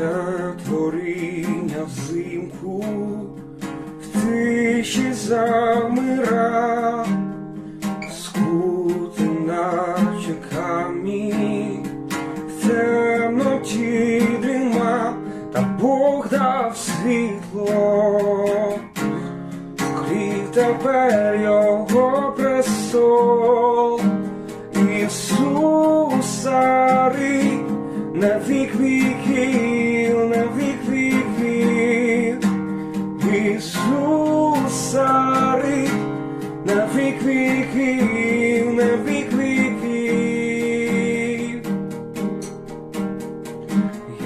все творіння взимку в тиші замира, скути наче камінь, в темноті дріма, та Бог дав світло, крів тепер його престол, Ісус царий, на віків, на вік.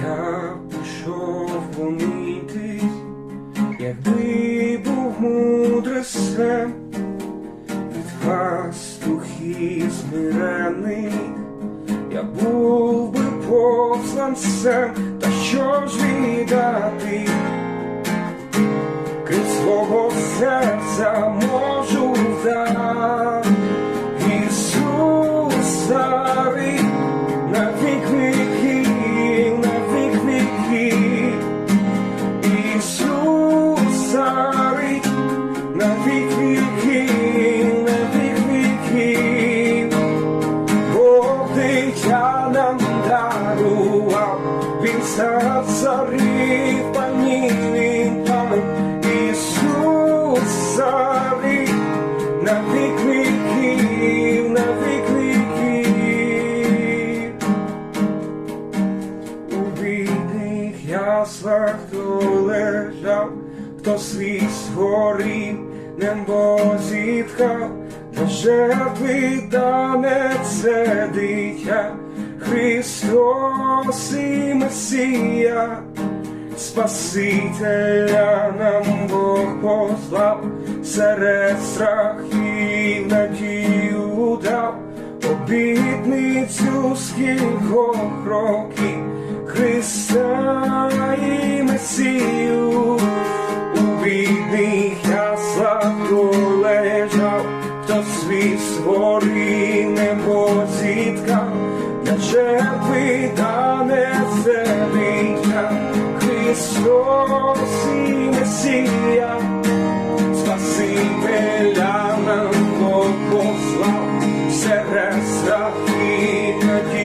Я пішов помітись, якби був мудрецем, від пастухів змирений, я був би посланцем, та що ж віддати, крім свого серця можу дати. Він цар царів, панів він пан, Ісус царий, на вік віків, на вік віків. У бідних яслах хто лежав, хто світ створив, небо зітхав, для жертви дане це дитя, Христос і Месія, Спасителя нам Бог послав, серед страхів надію дав, обітницю скількох років. Христа і Месію, у бідних яслах лежав, хто світ створив жертви дане це дитя, Христос і Месія, Спасителя